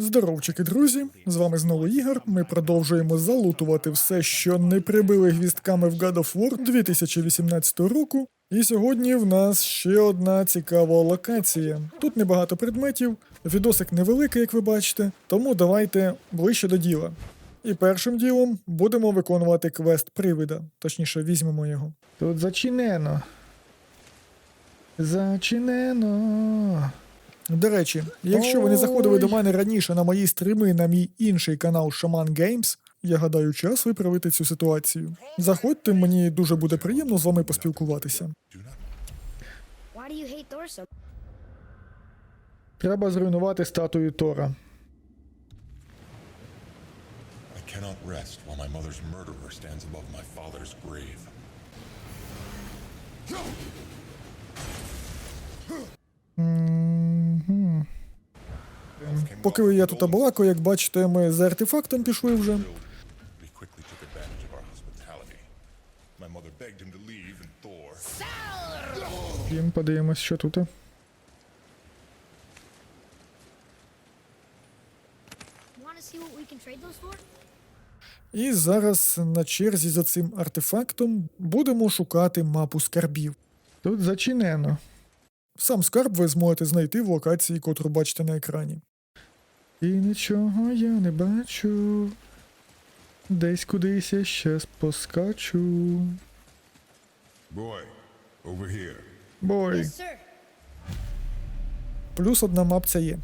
Здоровчики, друзі! З вами знову Ігор. Ми продовжуємо залутувати все, що не прибили гвістками в God of War 2018 року. І сьогодні в нас ще одна цікава локація. Тут небагато предметів, відосик невеликий, як ви бачите, тому давайте ближче до діла. І першим ділом будемо виконувати квест привида, точніше, візьмемо його. Тут зачинено. Зачинено. До речі, якщо ви не заходили до мене раніше на мої стріми на мій інший канал Shaman Games, я гадаю, час виправити цю ситуацію. Заходьте, мені дуже буде приємно з вами поспілкуватися. Треба зруйнувати статую Тора. Stands above my father's grave. Поки я тут балакаю, як бачите, ми з артефактом пішли вже. Їм подивимось, що тут. І зараз на черзі за цим артефактом будемо шукати мапу скарбів. Тут зачинено. Сам скарб ви зможете знайти в локації, котру бачите на екрані. І нічого я не бачу. Десь кудись я щас поскачу. Boy, over here. Бой. Yes. Плюс одна мапця є.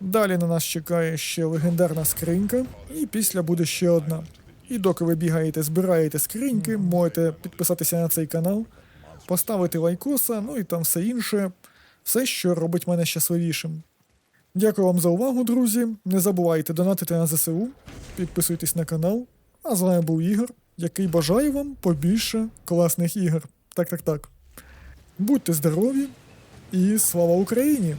Далі на нас чекає ще легендарна скринька, і після буде ще одна. І доки ви бігаєте, збираєте скриньки, можете підписатися на цей канал, поставити лайкоса, ну і там все інше, все, що робить мене щасливішим. Дякую вам за увагу, друзі. Не забувайте донатити на ЗСУ, підписуйтесь на канал. А з вами був Ігор, який бажає вам побільше класних ігор. Так, так, так. Будьте здорові і слава Україні!